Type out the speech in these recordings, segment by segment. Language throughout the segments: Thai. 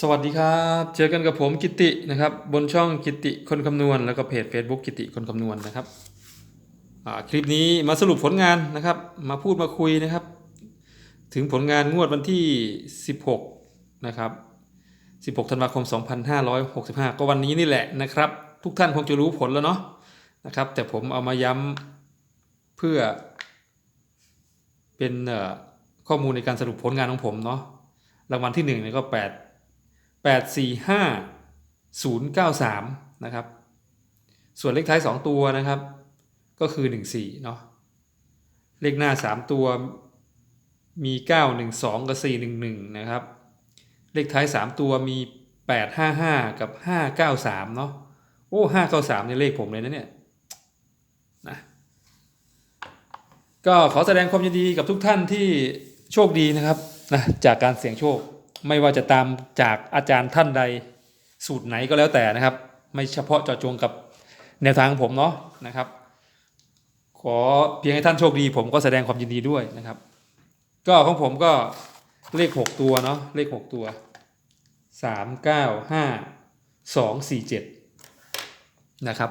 สวัสดีครับ เจอกันกับผมกิตินะครับ บนช่องกิติคนคำนวณ แล้วก็เพจ Facebook กิติคนคำนวณนะครับ คลิปนี้มาสรุปผลงานนะครับ มาพูดมาคุยนะครับ ถึงผลงานงวดวันที่ 16 นะครับ 16 ธันวาคม 2565 ก็วันนี้นี่แหละนะครับ ทุกท่านคงจะรู้ผลแล้วเนาะนะครับ แต่ผมเอามาย้ำเพื่อเป็นข้อมูลในการสรุปผลงานของผมเนาะรางวัลที่หนึ่งเนี่ยก็แปดแปดสี่ห้าศูนย์เก้าสามนะครับ ส่วนเลขท้ายสองตัวนะครับ ก็คือหนึ่งสี่เนาะ เลขหน้าสามตัวมีเก้าหนึ่งสองกับสี่หนึ่งหนึ่งนะครับ เลขท้ายสามตัวมีแปดห้าห้ากับห้าเก้าสามเนาะ โอ้ห้าเก้าสามเนี่ยเลขผมเลยนะเนี่ยนะก็ขอแสดงความยินดีกับทุกท่านที่โชคดีนะครับนะจากการเสี่ยงโชค ไม่ว่าจะตามจากอาจารย์ท่านใดสูตรไหนก็แล้วแต่นะครับ ไม่เฉพาะเจาะจงกับแนวทางผมเนาะนะครับ ขอเพียงให้ท่านโชคดี ผมก็แสดงความยินดีด้วยนะครับ ก็ของผมก็เลขหกตัวเนาะเลขหกตัวสามเก้าห้าสองสี่เจ็ดนะครับ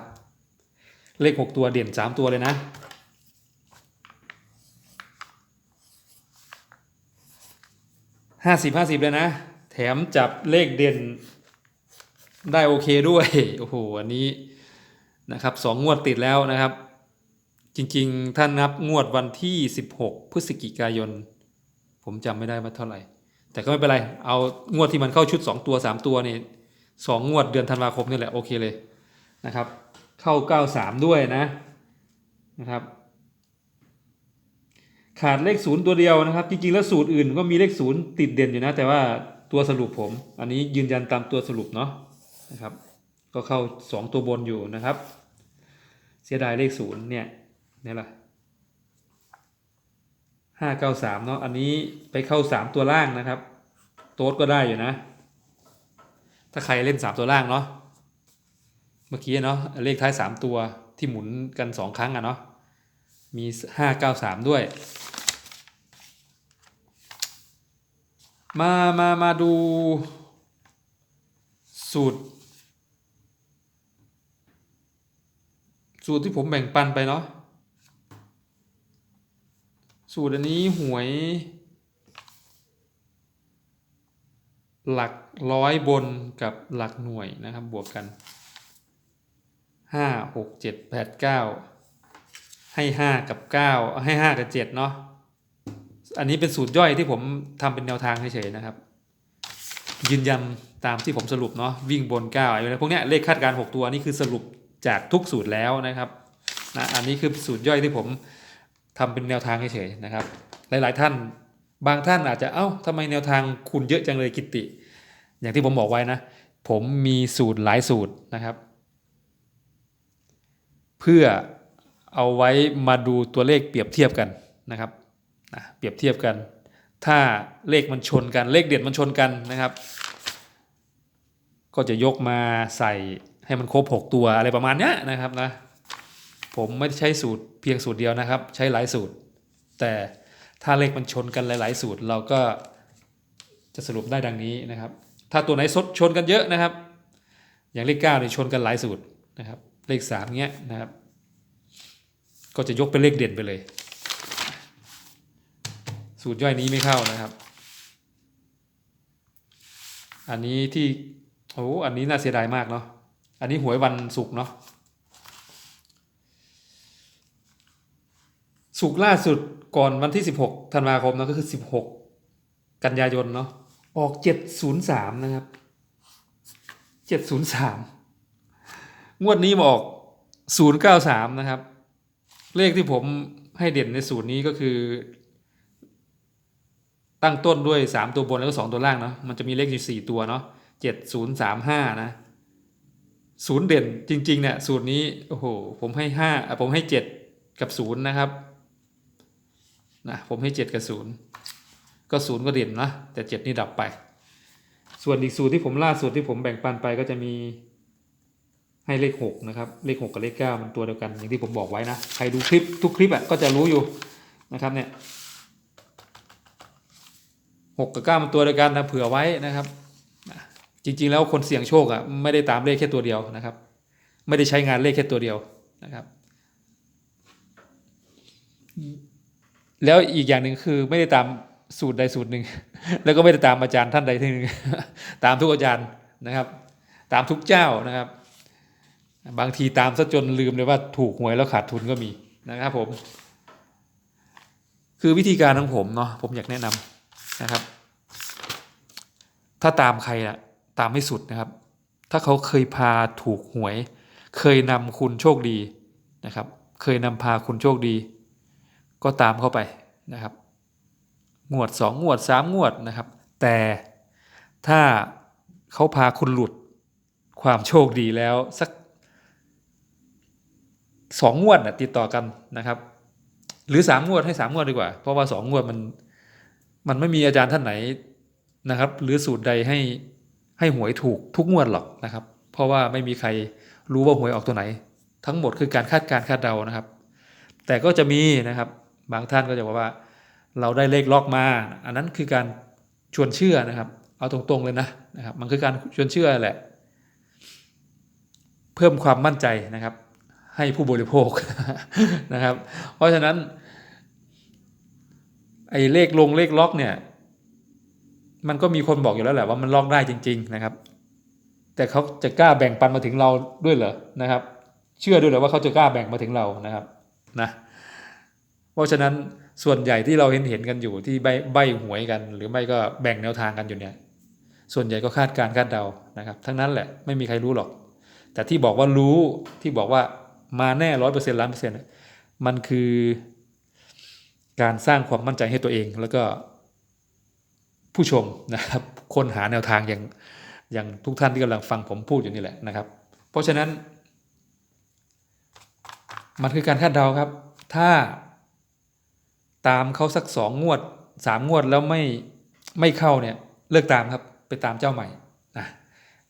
เลขหกตัวเด่นสามตัวเลยนะ ห้าสิบห้าสิบเลยนะ แถมจับเลขเด่นได้โอเคด้วย โอ้โห อันนี้นะครับสองงวดติดแล้วนะครับ จริงๆ ถ้านับงวดวันที่ 16 พฤศจิกายน ผมจำไม่ได้ว่าเท่าไหร่ แต่ก็ไม่เป็นไร เอางวดที่มันเข้าชุด 2 ตัว 3 ตัวนี่สองงวดเดือนธันวาคมนี่แหละ โอเคเลยนะครับ เข้า 93 ด้วยนะนะครับ ขาดเลขศูนย์ตัวเดียวนะครับ จริงๆ แล้วสูตรอื่นก็มีเลขศูนย์ติดเด่นอยู่นะ แต่ว่าตัวสรุปผม อันนี้ยืนยันตามตัวสรุปเนาะนะครับ ก็เข้าสองตัวบนอยู่นะครับ เสียดายเลขศูนย์เนี่ยนี่แหละห้าเก้าสามเนาะอันนี้ไปเข้าสามตัวล่างนะครับ โต๊ดก็ได้อยู่นะ ถ้าใครเล่นสามตัวล่างเนาะเมื่อกี้เนาะเลขท้ายสามตัวที่หมุนกันสองครั้งอะเนาะ มีห้าเก้าสามด้วย มามามาดู สูตร สูตรที่ผมแบ่งปันไปเนาะสูตรอันนี้หวย หลักร้อยบนกับหลักหน่วยนะครับบวกกันห้าหกเจ็ดแปดเก้า ให้ห้ากับเก้าให้ห้ากับเจ็ดเนาะอันนี้เป็นสูตรย่อยที่ผมทำเป็นแนวทางเฉยๆนะครับ ยืนยันตามที่ผมสรุปเนาะวิ่งบนเก้าอะไรพวกเนี้ยเลขคาดการณ์หกตัวนี่คือสรุปจากทุกสูตรแล้วนะครับนะอันนี้คือสูตรย่อยที่ผมทำเป็นแนวทางเฉยๆนะครับ หลายๆท่านบางท่านอาจจะเอ้าทำไมแนวทางคุณเยอะจังเลยกิติ อย่างที่ผมบอกไว้นะ ผมมีสูตรหลายสูตรนะครับ เพื่อ เอาไว้มาดูตัวเลขเปรียบเทียบกันนะครับนะเปรียบเทียบกัน ถ้าเลขมันชนกันเลขเด็ดมันชนกันนะครับ ก็จะยกมาใส่ให้มันครบ 6 ตัวอะไรประมาณนี้นะครับนะผมไม่ใช้สูตรเพียงสูตรเดียวนะครับ ใช้หลายสูตร แต่ถ้าเลขมันชนกันหลาย ๆ สูตรเราก็จะสรุปได้ดังนี้นะครับ ถ้าตัวไหนซดชนกันเยอะนะครับ อย่างเลข9เนี่ยชนกันหลายสูตรนะครับ เลข3เงี้ยนะครับ ก็จะยกเป็นเลขเด่นไปเลย สูตรย่อยนี้ไม่เข้านะครับ อันนี้ที่โอ้อันนี้น่าเสียดายมากเนาะอันนี้หวยวันศุกร์เนาะศุกร์ล่าสุดก่อนวันที่ 16ธันวาคมนะก็คือ 16 กันยายนเนาะออก 703 นะครับ 703 งวดนี้มาออก 093 นะครับ เลขที่ผมให้เด่นในสูตรนี้ก็คือ ตั้งต้นด้วย 3 ตัวบนแล้วก็ 2 ตัวล่างเนาะมันจะมีเลขอยู่4ตัวเนาะ7035นะศูนย์เด่นจริงๆเนี่ยสูตรนี้โอ้โหผมให้ห้าอะผมให้เจ็ดกับศูนย์นะครับนะผมให้เจ็ดกับศูนย์ก็ศูนย์ก็เด่นนะแต่เจ็ดนี่ดับไป ส่วนอีกสูตรที่ผมล่าสุดที่ผมแบ่งปันไปก็จะมี ให้เลขหกนะครับเลขหกกับเลขเก้ามันตัวเดียวกันอย่างที่ผมบอกไว้นะใครดูคลิปทุกคลิปอะก็จะรู้อยู่นะครับเนี่ยหกกับเก้ามันตัวเดียวกันนะเผื่อไว้นะครับจริงๆแล้วคนเสี่ยงโชคอะไม่ได้ตามเลขแค่ตัวเดียวนะครับ ไม่ได้ใช้งานเลขแค่ตัวเดียวนะครับ แล้วอีกอย่างหนึ่งคือไม่ได้ตามสูตรใดสูตรหนึ่ง แล้วก็ไม่ได้ตามอาจารย์ท่านใดท่านหนึ่งตามทุกอาจารย์นะครับ ตามทุกเจ้านะครับ บางทีตามซะจนลืมเลยว่าถูกหวยแล้วขาดทุนก็มีนะครับผม คือวิธีการของผมเนาะผมอยากแนะนำนะครับ ถ้าตามใครอะตามให้สุดนะครับ ถ้าเขาเคยพาถูกหวย เคยนำคุณโชคดีนะครับ เคยนำพาคุณโชคดี ก็ตามเข้าไปนะครับงวดสองงวดสามงวดนะครับ แต่ถ้าเขาพาคุณหลุดความโชคดีแล้วสัก สองงวดน่ะติดต่อกันนะครับ หรือสามงวดให้สามงวดดีกว่า เพราะว่าสองงวดมันมันไม่มีอาจารย์ท่านไหนนะครับ หรือสูตรใดให้ให้หวยถูกทุกงวดหรอกนะครับ เพราะว่าไม่มีใครรู้ว่าหวยออกตัวไหน ทั้งหมดคือการคาดการคาดเดานะครับ แต่ก็จะมีนะครับ บางท่านก็จะบอกว่า เราได้เลขล็อกมา อันนั้นคือการชวนเชื่อนะครับ เอาตรงๆเลยนะนะครับ มันคือการชวนเชื่อแหละ เพิ่มความมั่นใจนะครับ ให้ผู้บริโภคนะครับ เพราะฉะนั้นไอ้เลขลงเลขล็อกเนี่ย มันก็มีคนบอกอยู่แล้วแหละว่ามันล็อกได้จริง ๆนะครับ แต่เขาจะกล้าแบ่งปันมาถึงเราด้วยเหรอนะครับ เชื่อด้วยเหรอว่าเขาจะกล้าแบ่งมาถึงเรานะครับนะเพราะฉะนั้นส่วนใหญ่ที่เราเห็นเห็นกันอยู่ที่ใบใบหวยกัน หรือไม่ก็แบ่งแนวทางกันอยู่เนี่ย ส่วนใหญ่ก็คาดการคาดเดานะครับ ทั้งนั้นแหละไม่มีใครรู้หรอก แต่ที่บอกว่ารู้ที่บอกว่า มาแน่ร้อยเปอร์เซ็นต์ล้านเปอร์เซ็นต์มันคือการสร้างความมั่นใจให้ตัวเองแล้วก็ผู้ชมนะครับคนหาแนวทางอย่างอย่างทุกท่านที่กำลังฟังผมพูดอยู่นี่แหละนะครับ เพราะฉะนั้น มันคือการคาดเดาครับ ถ้าตามเขาสักสองงวดสามงวดแล้วไม่ไม่เข้าเนี่ยเลิกตามครับไปตามเจ้าใหม่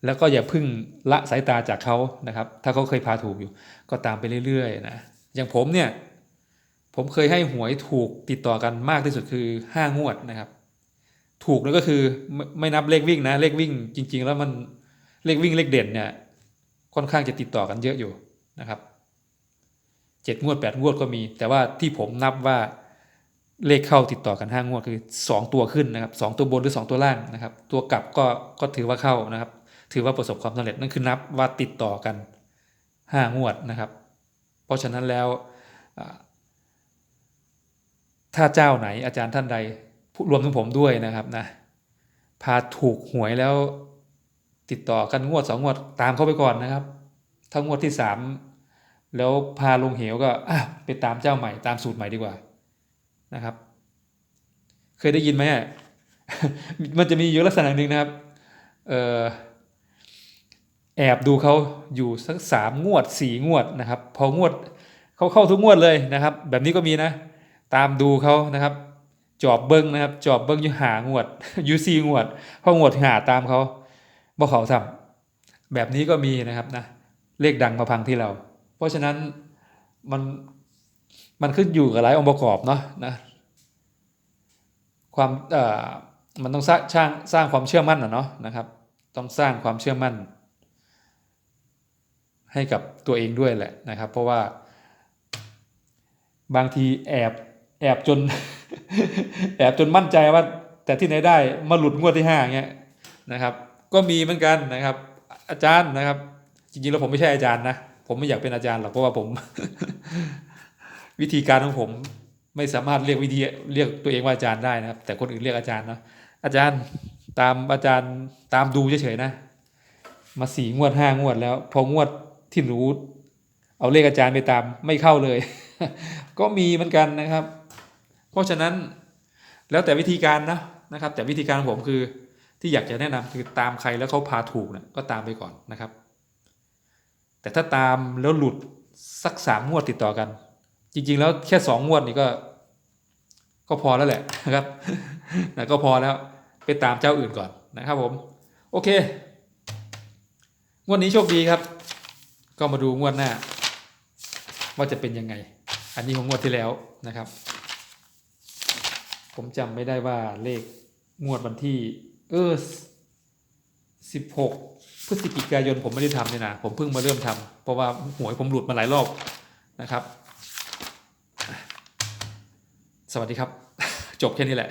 แล้วก็อย่าพึ่งละสายตาจากเขานะครับ ถ้าเขาเคยพาถูกอยู่ ก็ตามไปเรื่อยๆนะอย่างผมเนี่ย ผมเคยให้หวยถูกติดต่อกันมากที่สุดคือห้างวดนะครับ ถูกแล้วก็คือไม่ไม่นับเลขวิ่งนะเลขวิ่ง จริง ๆ แล้วมันเลขวิ่งเลขเด่นเนี่ยค่อนข้างจะติดต่อกันเยอะอยู่นะครับเจ็ดงวดแปดงวดก็มี แต่ว่าที่ผมนับว่าเลขเข้าติดต่อกันห้างวดคือสองตัวขึ้นนะครับสองตัวบนหรือสองตัวล่างนะครับ ตัวกลับก็ก็ถือว่าเข้านะครับ ถือว่าประสบความสำเร็จนั่นคือนับว่าติดต่อกันห้างวดนะครับ เพราะฉะนั้นแล้วถ้าเจ้าไหนอาจารย์ท่านใดผู้รวมถึงผมด้วยนะครับนะพาถูกหวยแล้วติดต่อกันงวดสองงวดตามเข้าไปก่อนนะครับ ถ้างวดที่สามแล้วพาลงเหวก็ไปตามเจ้าใหม่ตามสูตรใหม่ดีกว่านะครับ เคยได้ยินไหมมันจะมีอยู่ลักษณะหนึ่งนะครับ เออ แอบดูเขาอยู่สักสามงวดสี่งวดนะครับ พองวดเขาเข้าทุกงวดเลยนะครับ แบบนี้ก็มีนะ ตามดูเขานะครับ จอบเบิ้งนะครับ จอบเบิ้งอยู่หางวดอยู่สี่งวดพองวดหาตามเขาบ่เขาซ้ำแบบนี้ก็มีนะครับนะเลขดังมาพังที่เรา เพราะฉะนั้นมันมันขึ้นอยู่กับหลายองค์ประกอบเนาะนะความเอ่อมันต้องสร้างสร้างสร้างความเชื่อมั่นนะเนาะนะครับ ต้องสร้างความเชื่อมั่น ให้กับตัวเองด้วยแหละนะครับ เพราะว่า บางทีแอบแอบจน แอบจนมั่นใจว่า แต่ที่ไหนได้มาหลุดงวดที่ห้าเงี้ยนะครับ ก็มีเหมือนกันนะครับ อาจารย์นะครับ จริงๆแล้วผมไม่ใช่อาจารย์นะผมไม่อยากเป็นอาจารย์หรอกเพราะว่าผม วิธีการของผมไม่สามารถเรียกวิธีเรียกตัวเองว่าอาจารย์ได้นะครับ แต่คนอื่นเรียกอาจารย์เนาะอาจารย์ตามอาจารย์ตามดูเฉยๆนะ มาสี่งวดห้างวดแล้ว พองวด ที่รู้เอาเลขอาจารย์ไปตามไม่เข้าเลย ก็มีเหมือนกันนะครับ เพราะฉะนั้นแล้วแต่วิธีการนะนะครับ แต่วิธีการของผมคือที่อยากจะแนะนำคือตามใครแล้วเขาพาถูกนะก็ตามไปก่อนนะครับ แต่ถ้าตามแล้วหลุดสักสามงวดติดต่อกัน จริง ๆ แล้วแค่สองงวดนี่ก็ ก็พอแล้วแหละนะครับนะก็พอแล้วไปตามเจ้าอื่นก่อนนะครับผม โอเคงวดนี้โชคดีครับ ก็มาดูงวดหน้า ว่าจะเป็นยังไง อันนี้ของงวดที่แล้วนะครับ ผมจำไม่ได้ว่าเลขงวดวันที่ เออสิบหกพฤศจิกายนผมไม่ได้ทำเนี่ยนะผมเพิ่งมาเริ่มทำเพราะว่าหวยผมหลุดมาหลายรอบนะครับ สวัสดีครับ จบแค่นี้แหละ